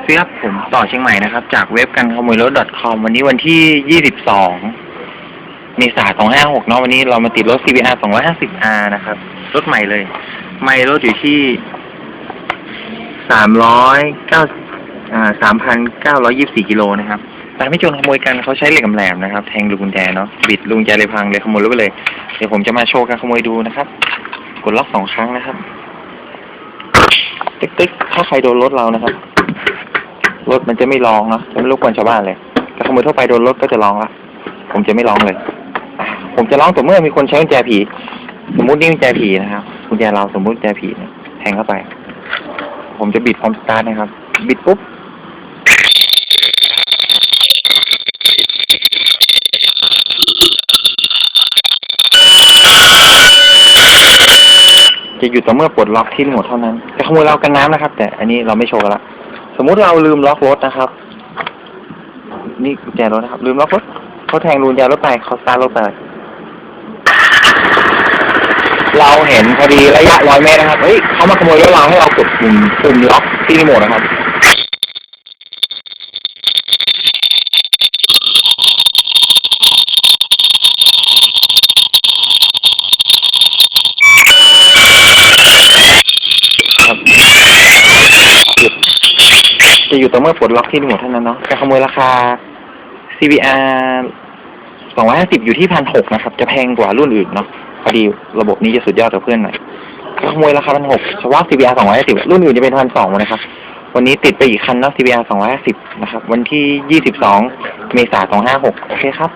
สวัสดีครับผมต่อเชียงใหม่นะครับ จากเว็บกันขโมยรถ .com วันนี้วันที่ 22 เมษายน256เนาะวันนี้เรามาติดรถ CBR 250R นะครับ รถใหม่เลย ไม่รถอยู่ที่ 309อ่า3,924 กิโลนะครับแต่ไม่จรขโมยกันเขาใช้เหล็กแหลมนะครับ แทงลูกกุญแจเนาะบิดลูกกุญแจเลยพังเลยขโมยรถไปเลย เดี๋ยวผมจะมาโชว์การขโมยดูนะครับ กดล็อกสองครั้งนะครับ ติ๊กๆถ้าใครโดนรถเรานะครับ รถมันจะไม่ร้องนะจะไม่รบกวนชาวบ้านเลย แต่ขโมยทั่วไปโดนรถก็จะร้องละผมจะไม่ร้องเลย ผมจะร้องแต่เมื่อมีคนใช้กุญแจผี สมมุตินี่กุญแจผีนะครับกุญแจเราสมมุติกุญแจผีแทงเข้าไป ผมจะบิดพร้อมสตาร์ทนะครับ บิดปุ๊บจะหยุดต่อเมื่อปลดล็อกที่รีโมทเท่านั้น จะขโมยเรากันน้ำนะครับ แต่อันนี้เราไม่โชว์ละ สมมุติเราลืมล็อกรถนะครับ นี่กุญแจรถนะครับ ลืมล็อกรถเขาแทงรูกุญแจรถไปเขาสตาร์ทรถไปเราเห็นพอดีระยะร้อยเมตรนะครับเฮ้ยเขามาขโมยรถเราให้เรากดปุ่มปุ่มล็อกที่รีโมทนะครับหยุด จะอยู่ต่อเมื่อปลดล็อกที่รีโมดเท่านั้นเนาะการขโมยราคา CBR 250 อยู่ที่พันหกนะครับ จะแพงกว่ารุ่นอื่นเนาะพอดีระบบนี้จะสุดยอดกับเพื่อนหน่อยขโมยราคาพันหกเฉพาะ CBR 250 รุ่นอื่นจะเป็นพันสองนะครับ วันนี้ติดไปอีกคันเนาะ CBR 250 นะครับ วันที่ 22 เมษายน 256 โอเคครับ